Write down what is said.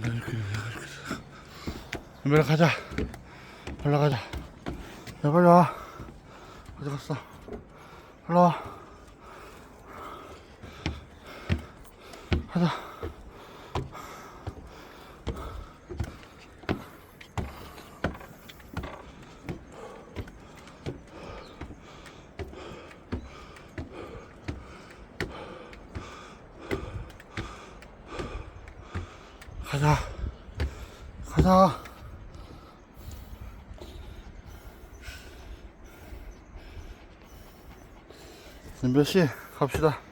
내가 이렇게 가자. 올라가자. 야 빨리 와. 어디 갔어? 올라와. 가자 가자. 가자. 연별씨 갑시다